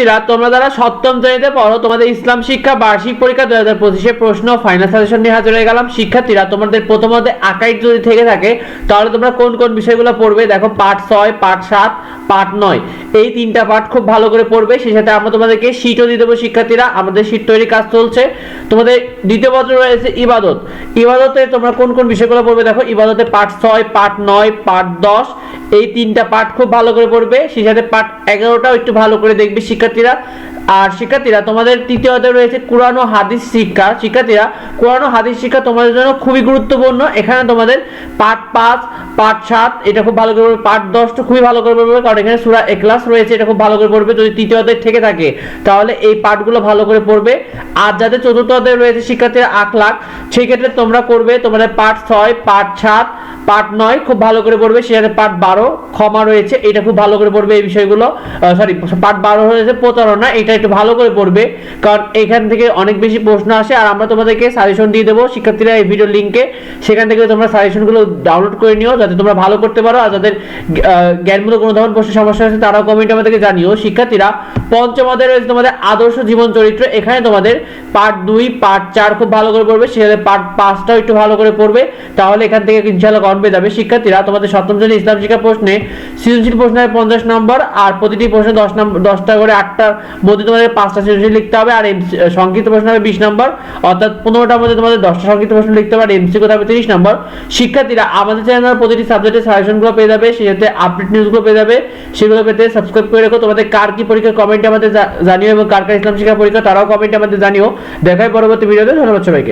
শিক্ষার্থীরা, তোমরা যারা সপ্তম শ্রেণীতে পড়ো, তোমাদের ইসলাম শিক্ষা বার্ষিক পরীক্ষা দুই হাজার পঁচিশের প্রশ্ন ফাইনাল সাজেশন নিয়ে হাজির হয়ে গেলাম। শিক্ষার্থীরা, তোমাদের প্রথমত আকাইড যদি থেকে থাকে, তাহলে তোমরা কোন কোন বিষয়গুলো পড়বে? দেখো পাঠ ছয় পাঠ সাত পাঠ নয়। এই তিনটা পাঠ খুব ভালো করে পড়বে। সেই সাথে আমরা তোমাদেরকে শীটও দিয়ে দেবো, শিক্ষার্থীরা। আমাদের শীট তৈরি কাজ চলছে। তোমাদের দ্বিতীয় পত্র রয়েছে ইবাদত। ইবাদতে তোমরা কোন কোন বিষয়গুলো পড়বে? দেখো, ইবাদতে পাঠ ছয় পাঠ নয় পাঠ দশ, এই তিনটা পাঠ খুব ভালো করে পড়বে। সেই সাথে পাঠ এগারোটাও একটু ভালো করে দেখবে শিক্ষার্থীরা আর শিক্ষার্থীরা তোমাদের তৃতীয় অধ্যায় রয়েছে কোরআন ও হাদিস শিক্ষা। শিক্ষার্থীরা কোরআন হাদিস শিক্ষা তোমাদের জন্য খুবই গুরুত্বপূর্ণ। এখানে তোমাদের পাঠ পাঁচ, পাঠ সাত, এটা খুব ভালো করে পড়বে। পাঠ দশটা খুবই ভালো করে পড়বে, কারণ এখানে সুরা এক্লাস রয়েছে, এটা খুব ভালো করে পড়বে। যদি তৃতীয় অধ্যায় থেকে থাকে, তাহলে এই পাঠগুলো ভালো করে পড়বে। আর যাদের চতুর্থ অধ্যায় রয়েছে, শিক্ষার্থীরা আট লাখ সেই ক্ষেত্রে তোমরা করবে তোমাদের পাঠ ছয়, পাঠ সাত পার্ট নয় খুব ভালো করে পড়বে। সেখানে পার্ট বারো ক্ষমা রয়েছে, এটা খুব ভালো করে পড়বে এই বিষয়গুলো। সরি পার্ট বারো হয়েছে প্রতারণা, এটা একটু ভালো করে পড়বে, কারণ এখান থেকে অনেক বেশি প্রশ্ন আসে। আর আমরা তোমাদেরকে সাজেশন দিয়ে দেবো। শিক্ষার্থীরা এই ভিডিও লিঙ্কে সেখান থেকে তোমরা সাজেশনগুলো ডাউনলোড করে নিও, যাতে তোমরা ভালো করতে পারো। আর যাদের জ্ঞানমূলক কোনো ধরনের প্রশ্ন সমস্যা আছে, তারাও কমেন্ট আমাদেরকে জানিও। শিক্ষার্থীরা, পঞ্চম রয়েছে তোমাদের আদর্শ জীবন চরিত্র। এখানে তোমাদের পার্ট দুই পার্ট চার খুব ভালো করে পড়বে। সেখানে পার্ট পাঁচটাও একটু ভালো করে পড়বে। তাহলে এখান থেকে ইনশাল্লাহ কম পেয়ে যাবে। শিক্ষার্থীরা, তোমাদের সপ্তম শ্রেণি ইসলাম শিক্ষা প্রশ্নে সৃজনশীল প্রশ্নের পঞ্চাশ নম্বর, আর প্রতিটি প্রশ্নে দশ নম্বর দশটা করে আটটার মধ্যে তোমাদের পাঁচটা সৃজনশীল লিখতে হবে। আর সংক্ষিপ্ত প্রশ্ন হবে বিশ নম্বর। অর্থাৎ পনেরোটার মধ্যে তোমাদের দশটা সংক্ষিপ্ত প্রশ্ন লিখতে পারে, এমসি এমসিকিউ হবে? তিরিশ নম্বর। শিক্ষার্থীরা আমাদের চ্যানেল প্রতিটি সাবজেক্টের সাজেশনগুলো পেয়ে যাবে, সেক্ষেত্রে আপডেট নিউজগুলো পেয়ে যাবে। সেগুলো পেতে সাবস্ক্রাইব করে রেখো। তোমাদের কার কি পরীক্ষা কমেন্টে আমাদের জানিও এবং কার কার ইসলাম শিক্ষা পরীক্ষা, তারাও কমেন্টে আমাদের জানিও। দেখাই পরবর্তী ভিডিওতে ধন্যবাদ সবাইকে।